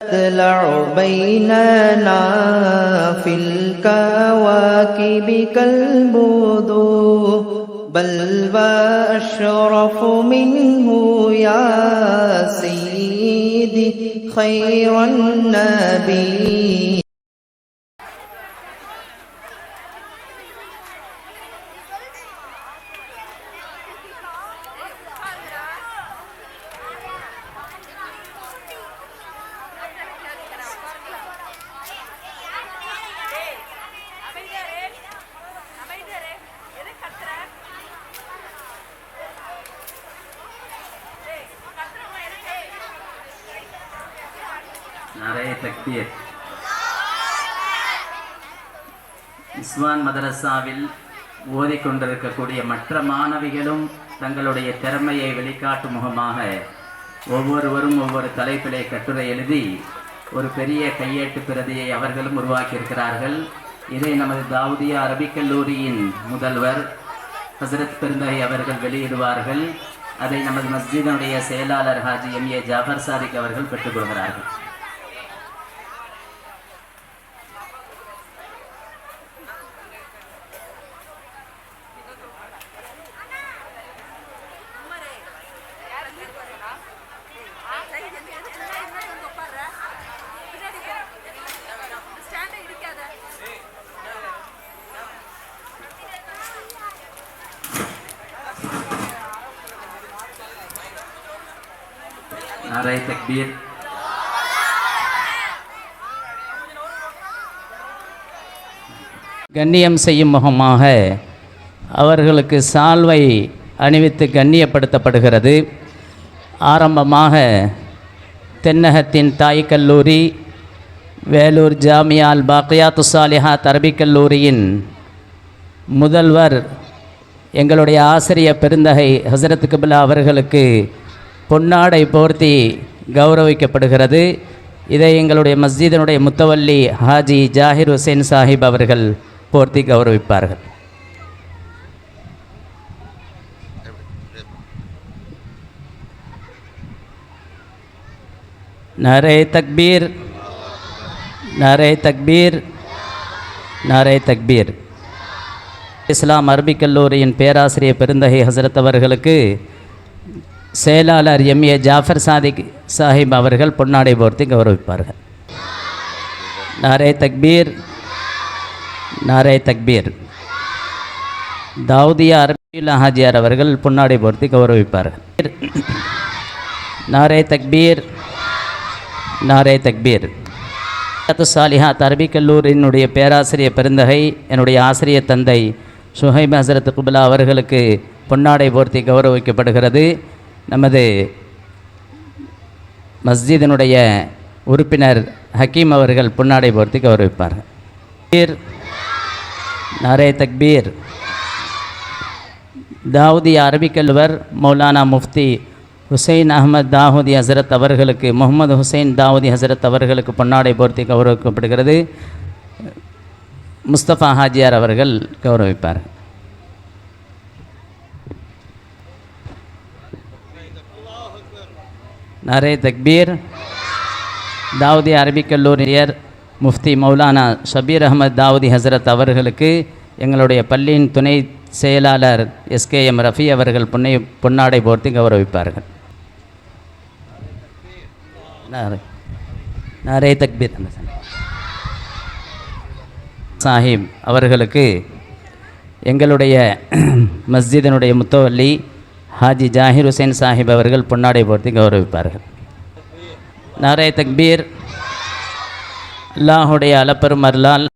تطلع بيننا في الكواكب كالبدو. بل وأشرف منه يا سيدي خير النبي. நிறைய தக்பீர் இஸ்வான் மதரசாவில் ஓதிக்கொண்டிருக்கக்கூடிய மற்ற மாணவிகளும் தங்களுடைய திறமையை வெளிக்காட்டும் முகமாக ஒவ்வொருவரும் ஒவ்வொரு தலைப்பிலே கட்டுரை எழுதி ஒரு பெரிய கையேட்டு பிரதியை அவர்களும் உருவாக்கியிருக்கிறார்கள். இதை நமது தாவூதியா அரபிக் கல்லூரியின் முதல்வர் ஹசரத் பெருந்தகை அவர்கள் வெளியிடுவார்கள். அதை நமது மஸ்ஜிதனுடைய செயலாளர் ஹாஜி எம் ஏ ஜாஃபர் சாதிக் அவர்கள் பெற்றுக்கொள்கிறார்கள் நாரை தக்பீர் கண்ணியம் செய்யும் முகமாக அவர்களுக்கு சால்வை அணிவித்து கண்ணியப்படுத்தப்படுகிறது. ஆரம்பமாக தென்னகத்தின் தாய் கல்லூரி வேலூர் ஜாமியால் பாக்கியாத்து சாலிஹா தரபிக் கல்லூரியின் முதல்வர் எங்களுடைய ஆசிரியர் பெருந்தகை ஹசரத் கபிலா அவர்களுக்கு பொன்னாடை போர்த்தி கௌரவிக்கப்படுகிறது. இதை எங்களுடைய மஸ்ஜிதினுடைய முத்தவல்லி ஹாஜி ஜாகிர் ஹுசேன் சாஹிப் அவர்கள் போர்த்தி கௌரவிப்பார்கள். நரே தக்பீர் நரே தக்பீர் நரே தக்பீர். இஸ்லாம் அரபிக் கல்லூரியின் பேராசிரியர் பெருந்தகை ஹசரத் அவர்களுக்கு செயலாளர் எம். ஏ. ஜாஃபர் சாதிக் சாஹிப் அவர்கள் பொன்னாடை போர்த்தி கௌரவிப்பார்கள். நாரே தக்பீர் நாரே தக்பீர். தாவூதியா அரபியுல்லா ஹாஜியார் அவர்கள் பொன்னாடை போர்த்தி கௌரவிப்பார்கள். நாரே தக்பீர் நாரே தக்பீர். சாலிஹாத் அரபிக் கல்லூரியினுடைய பேராசிரியர் பெருந்தகை என்னுடைய ஆசிரியர் தந்தை சுஹைப் ஹசரத் குபுலா அவர்களுக்கு பொன்னாடை போர்த்தி கௌரவிக்கப்படுகிறது. நமது மஸ்ஜிதினுடைய உறுப்பினர் ஹக்கீம் அவர்கள் புன்னாடை போர்த்தி கௌரவிப்பார். பீர் நாரே தக்பீர் தாவூதி அரபிக்கல்வர் மௌலானா முஃப்தி ஹுசைன் அகமது தாவூதி ஹசரத் அவர்களுக்கு முகமது ஹுசைன் தாவூதி ஹசரத் அவர்களுக்கு பொன்னாடை போர்த்தி கௌரவிக்கப்படுகிறது. முஸ்தபா ஹாஜியார் அவர்கள் கௌரவிப்பார். நரே தக்பீர் தாவூதி அரபிக் கல்லூரியர் முஃப்தி மௌலானா ஷபீர் அகமது தாவூதி ஹசரத் அவர்களுக்கு எங்களுடைய பள்ளியின் துணை செயலாளர் எஸ்கேஎம் ரஃபி அவர்கள் பொன்னை பொன்னாடை போர்த்தி கௌரவிப்பார்கள். நாரே தக்பீர் சாஹிப் அவர்களுக்கு எங்களுடைய மஸ்ஜிதினுடைய முத்தவல்லி ஹாஜி ஜாஹிர் ஹுசைன் சாஹிப் அவர்கள் பொன்னாடை போர்த்தி கௌரவிப்பார்கள். நாரே தக்பீர் அல்லாஹுடைய அலப்பெரும் அருளால்